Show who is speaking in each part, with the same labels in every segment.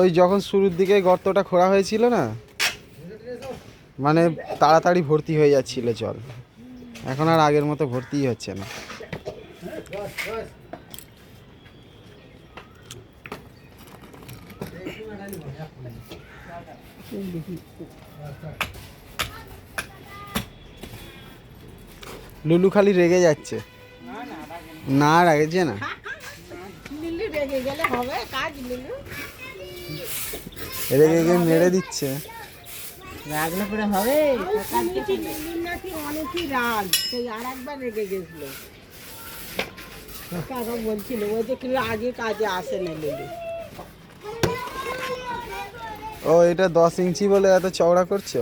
Speaker 1: ওই যখন শুরুর দিকে গর্তটা খোঁড়া হয়েছিল না মানে তাড়াতাড়ি ভর্তি হয়ে যাচ্ছিল জল। এখন আর আগের মতো ভর্তিই হচ্ছে না। লুলু খালি রেগে যাচ্ছে। না রাগেছে না
Speaker 2: হবে, কাজ লিলু
Speaker 1: রেগে গিয়ে মেরে দিচ্ছে।
Speaker 2: রাগলে পরে হবে? নাকি অনেকই রাগ সেই আর একবার রেগে গেছিল কাকা বলছিল ওই যে কি আগে কাজে আসে না লিলু
Speaker 1: ও এটা দশ ইঞ্চি বলে এত চওড়া করছ?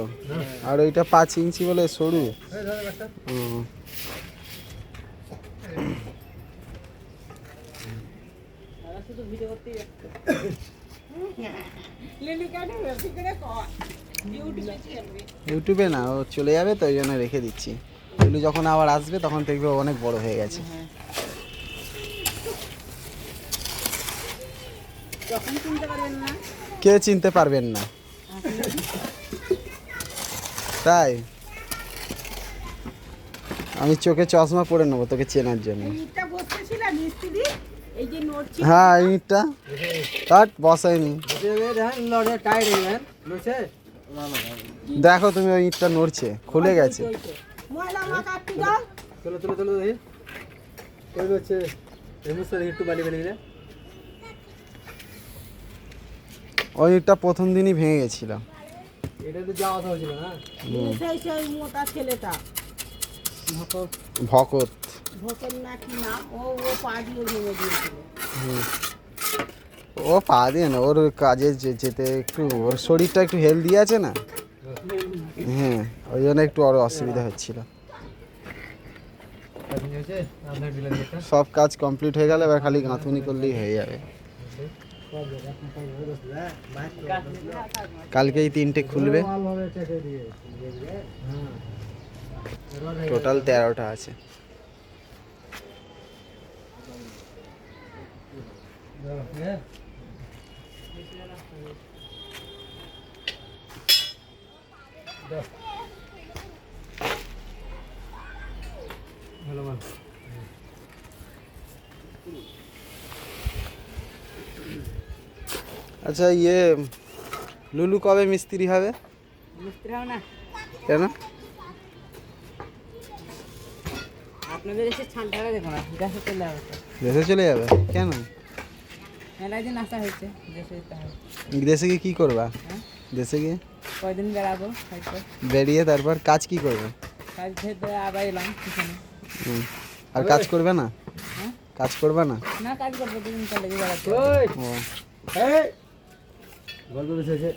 Speaker 1: আর ওইটা পাঁচ ইঞ্চি বলে সরু? হুম।
Speaker 2: লিলু কেন বেশি করে কর ইউটিউবে
Speaker 1: না ও চলে যাবে তো ওই জন্য রেখে দিচ্ছি। এগুলো যখন আবার আসবে তখন দেখবে অনেক বড় হয়ে গেছে। কে চিনতে পারবেন না। তাই? আমি চোখে চশমা পরে নেব তোকে চেনার জন্য। হ্যাঁ ইটটা। কাট বসায়নি দেখো তুমি ওই ইটটা নড়ছে খুলে গেছে।
Speaker 3: ওই হচ্ছে একটু বালি বালি দিলে
Speaker 1: ওই ইটটা প্রথম দিনই ভেঙে গেছিল।
Speaker 3: এটা না
Speaker 2: কি নাম ও ও পা দিয়ে ভেঙে দিয়েছিল।
Speaker 1: ও পা দিয়ে না ওর কাজে যে- যেতে একটু ওর শরীরটা একটু হেলদি আছে না? হ্যাঁ ওই জন্য একটু আরও অসুবিধা হচ্ছিল। সব কাজ কমপ্লিট হয়ে গেলে এবার খালি গাঁথুনি করলেই হয়ে যাবে। কালকেই তিনটে খুলবে।
Speaker 3: দিয়ে হ্যাঁ।
Speaker 1: টোটাল তেরোটা আছে।
Speaker 3: ভালো ভালো
Speaker 1: আচ্ছা ইয়ে লুলু কবে মিস্ত্রি হবে
Speaker 2: মিস্ত্রি হবে না
Speaker 1: কেন
Speaker 2: আপনাদের এসে ঠান্ডা দেখো না গ্যাসে চলে আসবে
Speaker 1: দেশে চলে যাবে? কেন?
Speaker 2: মেলায় দিন আসা হয়েছে দেশে যেতে
Speaker 1: দেশে গিয়ে কী করবা?
Speaker 2: হ্যাঁ?
Speaker 1: দেশে গিয়ে?
Speaker 2: কয়দিন বেড়াবো হয়তো।
Speaker 1: বেরিয়ে তারপর কাজ কি করবে?
Speaker 2: কাজ থেকে আবার এলাম
Speaker 1: হুম। আর কাজ করবে না?
Speaker 2: হ্যাঁ?
Speaker 1: কাজ করবে না?
Speaker 2: না কাজ করব দুদিন চলে গিয়ে বেড়াতে
Speaker 1: ও।
Speaker 3: গল্প বেশি না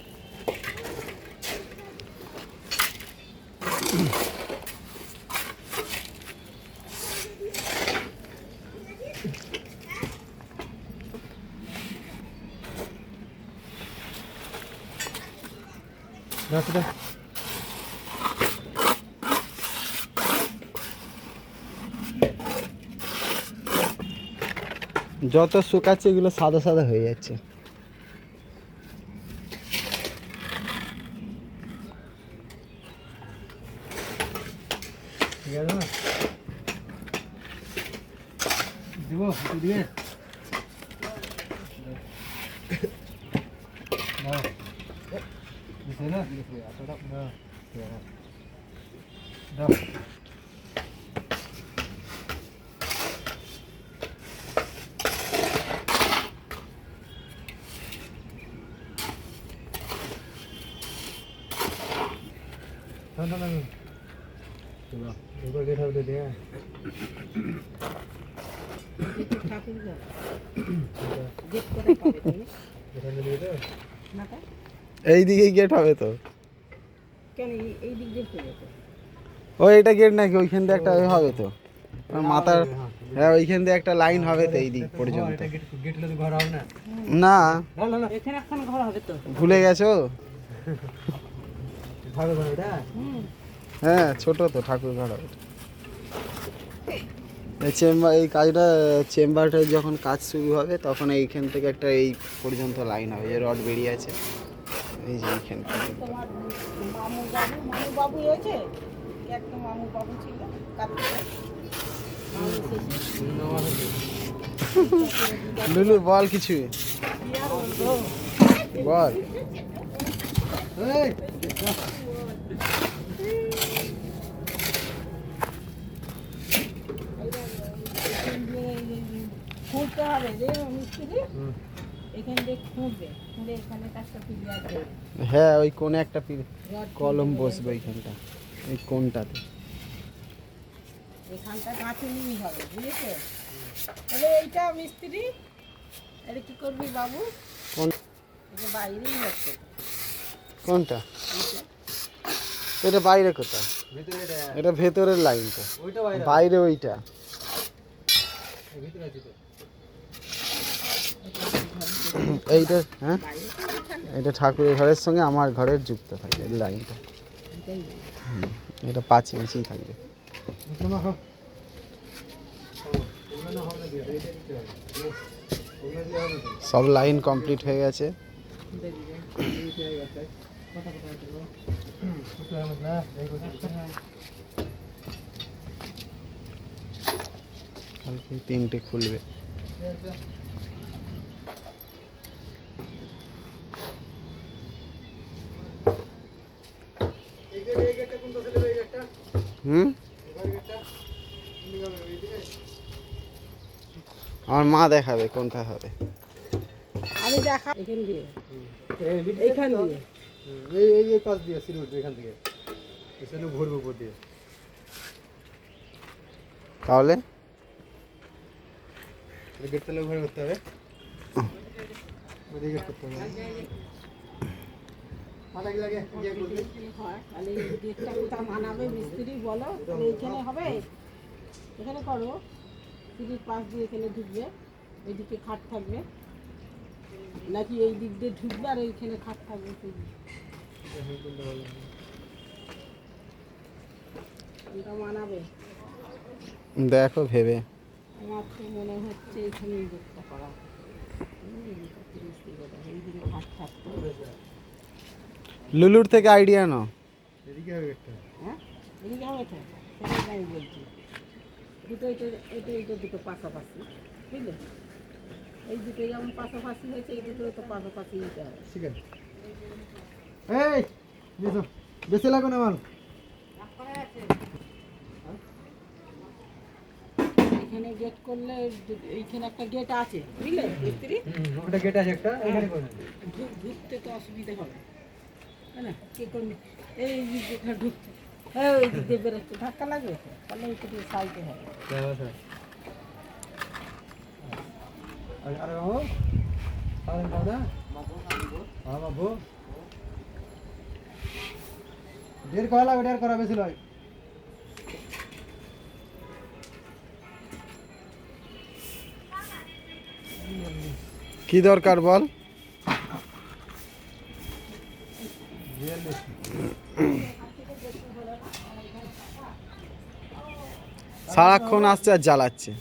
Speaker 3: সেটা
Speaker 1: যত শুকাচ্ছে এগুলো সাদা সাদা হয়ে যাচ্ছে।
Speaker 3: দিব একটু দিবে দাও দিছে না দিছে আটাটা না ঠিক আছে দাও না না না চলো এবার গেট হবে দিয়ে
Speaker 2: ঠাকুর ঘর গেট কোথায় পাবে তুমি
Speaker 3: গেট হবে দিয়ে তো
Speaker 2: না তো?
Speaker 1: এই দিকেই গেট হবে তো।
Speaker 2: কেন এই- এই দিক দিয়ে
Speaker 1: ও এটা গেট নাকি? ওইখান দিয়ে একটা হবে তো। মাথার হ্যাঁ ওইখান দিয়ে একটা লাইন হবে তো এই দিক পর্যন্ত।
Speaker 3: এটা গেট গেট হলে তো ঘর হবে না।
Speaker 1: না।
Speaker 3: না না না।
Speaker 2: এখানে একখান ঘর হবে তো।
Speaker 1: ভুলে গেছো? হ্যাঁ ছোট তো ঠাকুর ঘর হবে। এই চেম্বার এই কাজটা চেম্বারটা যখন কাজ শুরু হবে তখন এইখান থেকে একটা এই পর্যন্ত লাইন হবে যে রড বেরিয়ে আছে। এই যে এইখান। থেকে
Speaker 2: তোমার মামু বাবু মামু বাবু হয়েছে? একটা মামু বাবু ছিল?
Speaker 1: লুলু বল কিছু। বল।
Speaker 2: খুঁড়তে হবে রে মিস্ত্রি এখান দিয়ে খুঁড়বে খুঁড়ে এখানে একটা পিলিয়ার
Speaker 1: হ্যাঁ ওই কোণে একটা কলম বসবে ওইখানটা এই কোণটাতে।
Speaker 2: এখানটা গাঁথুনি হবে বুঝেছ? তাহলে এইটা মিস্ত্রি এটা কি করবি বাবু?
Speaker 1: কোন
Speaker 2: এটা বাইরেই হচ্ছে।
Speaker 1: কোনটা? এটা বাইরে কোথায়?
Speaker 3: এটা।
Speaker 1: এটা ভেতরের লাইনটা।
Speaker 3: ওইটা বাইরে।
Speaker 1: বাইরে ওইটা।
Speaker 3: ভিতরে আছে তো
Speaker 1: এইটা হ্যাঁ? এটা ঠাকুরের ঘরের সঙ্গে আমার ঘরের যুক্ত থাকে লাইনটা। এটা পাঁচ ইঞ্চি থাকবে। সব লাইন কমপ্লিট হয়ে গেছে।
Speaker 3: এইটা হয়ে গেছে কথা কথা হচ্ছে গো বুঝতে হবে না এই কথা
Speaker 1: কালকে তিনটে খুলবে
Speaker 3: এই গেট এই গেটটা কোনটা ছিল এই গেটটা
Speaker 1: হুম?
Speaker 3: গেটটা
Speaker 1: আমার মা দেখাবে কোনটা হবে।
Speaker 2: আমি দেখা এখান দিয়ে। এইখান দিয়ে।
Speaker 3: এই এই এই পাশ দিয়ে সিঁড়ি এখান থেকে। এখানে ঘুরবো উপর দিয়ে।
Speaker 1: তাহলে?
Speaker 3: গেট তাহলে ঘুরে করতে হবে। গেট করতে হবে মাথা কি লাগে ইয়ে করতে
Speaker 2: হয় তাহলে এই কোথাও মানাবে মিস্ত্রি বলো তাহলে এইখানে হবে এখানে করো সিঁড়ির পাশ দিয়ে এখানে ঢুকবে এইদিকে খাট থাকবে নাকি এই দিক দিয়ে ঢুকবে আর এইখানে খাট থাকবে সিঁড়ি মানাবে
Speaker 1: দেখো ভেবে
Speaker 2: আমার তো মনে হচ্ছে এখানে করা খাট
Speaker 1: লুলুর থেকে আইডিয়া নাও।
Speaker 2: হ্যাঁ? এই দুটো যেমন পাশাপাশি হয়েছে এই দুটো তো পাশাপাশি দিতে হবে।
Speaker 3: ঠিক আছে। এই বেশো বেশি লাগো না মাল।
Speaker 2: এখানে গেট করলে এইখানে একটা গেট আছে বুঝলে?
Speaker 3: ওটা গেট আছে একটা এখানে
Speaker 2: ঢু- ঢুকতে তো অসুবিধা হবে। তাই না কে করবি? এই যেখানে ঢুকতে হ্যাঁ ওই দিক দিয়ে বেরোচ্ছে। ধাক্কা লাগবে? তাহলে একটু সাইডে হবে।
Speaker 3: আরে বাবু সারেন পাও হ্যাঁ বাবু। ঢের করা লাগবে ঢের করা বেশি
Speaker 1: কি দরকার বল? সারাক্ষণ আসছে আর জ্বালাচ্ছে।